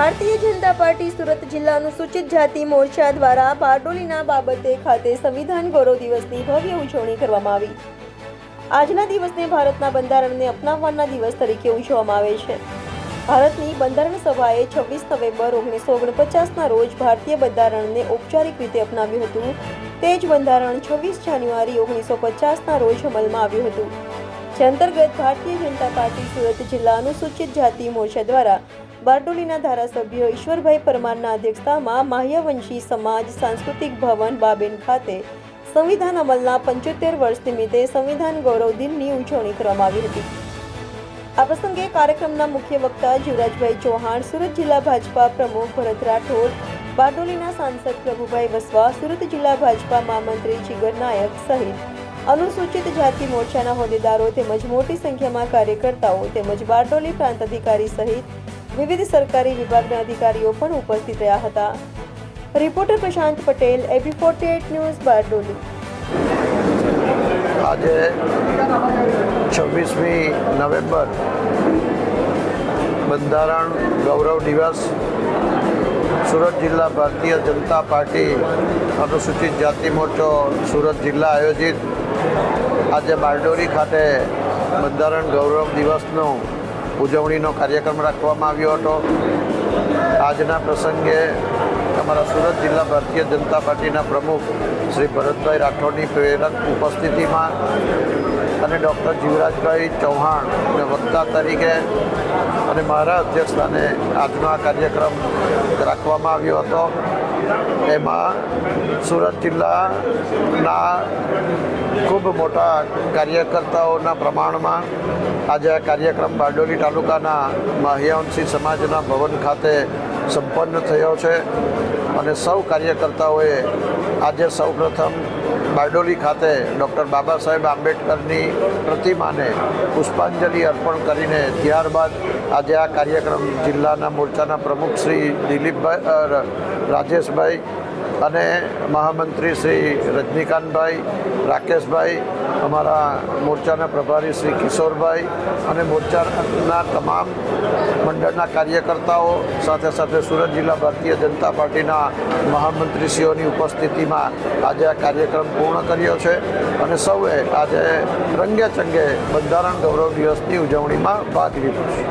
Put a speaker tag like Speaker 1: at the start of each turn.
Speaker 1: Bharatiya Janata party Surat જિલ્લા અનુસૂચિત જાતિ મોરચા દ્વારા બારડોલીના બાબતે ખાતે સંવિધાન ગૌરવ દિવસની ભવ્ય ઉજવણી કરવામાં આવી. આજના દિવસને ભારતના બંધારણને અપનાવવાના દિવસ તરીકે ઉજવવામાં આવે છે. ભારતની બંધારણ સભાએ છવ્વીસ નવેમ્બર ઓગણીસો ઓગણપચાસના રોજ ભારતીય બંધારણને ઔપચારિક રીતે અપનાવ્યું હતું. તે જ બંધારણ છવ્વીસ જાન્યુઆરી ઓગણીસો પચાસના રોજ અમલમાં આવ્યું હતું. જે અંતર્ગત ભારતીય જનતા પાર્ટી સુરત જિલ્લા અનુસૂચિત જાતિ મોરચા દ્વારા બારડોલીના ધારાસભ્ય ઈશ્વરભાઈ પરમારના અધ્યક્ષતામાં માહ્યવંશી સમાજ સાંસ્કૃતિક ભવન બાબેન ખાતે સંવિધાન અમલના પંચોતેર વર્ષ નિમિત્તે સંવિધાન ગૌરવ દિનની ઉજવણી કરવામાં આવી હતી. આ પ્રસંગે કાર્યક્રમના મુખ્ય વક્તા જીવરાજભાઈ ચૌહાણ, સુરત જિલ્લા ભાજપા પ્રમુખ ભરત રાઠોડ, બારડોલીના સાંસદ પ્રભુભાઈ વસવા, સુરત જિલ્લા ભાજપા મહામંત્રી જીગર નાયક સહિત અનુસૂચિત જાતિ મોરચાના હોદ્દેદારો તેમજ મોટી સંખ્યામાં કાર્યકર્તાઓ તેમજ બારડોલી પ્રાંત અધિકારી સહિત વિવિધ સરકારી વિભાગના અધિકારીઓ પણ ઉપસ્થિત રહ્યા હતા. Reporter Prashant Patel, AB news, Bardoli.
Speaker 2: આજે છવ્વીસમી નવેમ્બર, બંધારણ ગૌરવ દિવસ, સુરત જિલ્લા ભારતીય જનતા પાર્ટી અનુસૂચિત જાતિ મોરચો સુરત જિલ્લા આયોજિત આજે બારડોલી ખાતે બંધારણ ગૌરવ દિવસનો ઉજવણીનો કાર્યક્રમ રાખવામાં આવ્યો હતો. આજના પ્રસંગે અમારા સુરત જિલ્લા ભારતીય જનતા પાર્ટીના પ્રમુખ શ્રી ભરતભાઈ રાઠોડની પ્રેરક ઉપસ્થિતિમાં અને ડૉક્ટર જીવરાજભાઈ ચૌહાણને વક્તા તરીકે અને મારા અધ્યક્ષસ્થાને આજનો આ કાર્યક્રમ રાખવામાં આવ્યો હતો. એમાં સુરત જિલ્લાના ખૂબ મોટા કાર્યકર્તાઓના પ્રમાણમાં આજે આ કાર્યક્રમ બારડોલી તાલુકાના માહ્યાવંશી સમાજના ભવન ખાતે સંપન્ન થયો છે અને સૌ કાર્યકર્તાઓએ આજે સૌપ્રથમ બારડોલી ખાતે ડૉક્ટર બાબા સાહેબ આંબેડકરની પ્રતિમાને પુષ્પાંજલિ અર્પણ કરીને ત્યારબાદ આજે આ કાર્યક્રમ જિલ્લાના મોરચાના પ્રમુખ શ્રી દિલીપભાઈ રાજેશભાઈ અને મહામંત્રી શ્રી રજનીકાંતભાઈ, રાકેશભાઈ, અમારા મોરચાના પ્રભારી શ્રી કિશોરભાઈ અને મોરચાના તમામ મંડળના કાર્યકર્તાઓ, સાથે સાથે સુરત જિલ્લા ભારતીય જનતા પાર્ટીના મહામંત્રીશ્રીઓની ઉપસ્થિતિમાં આજે આ કાર્યક્રમ પૂર્ણ કર્યો છે અને સૌએ આજે રંગે ચંગે બંધારણ ગૌરવ દિવસની ઉજવણીમાં ભાગ લીધો છે.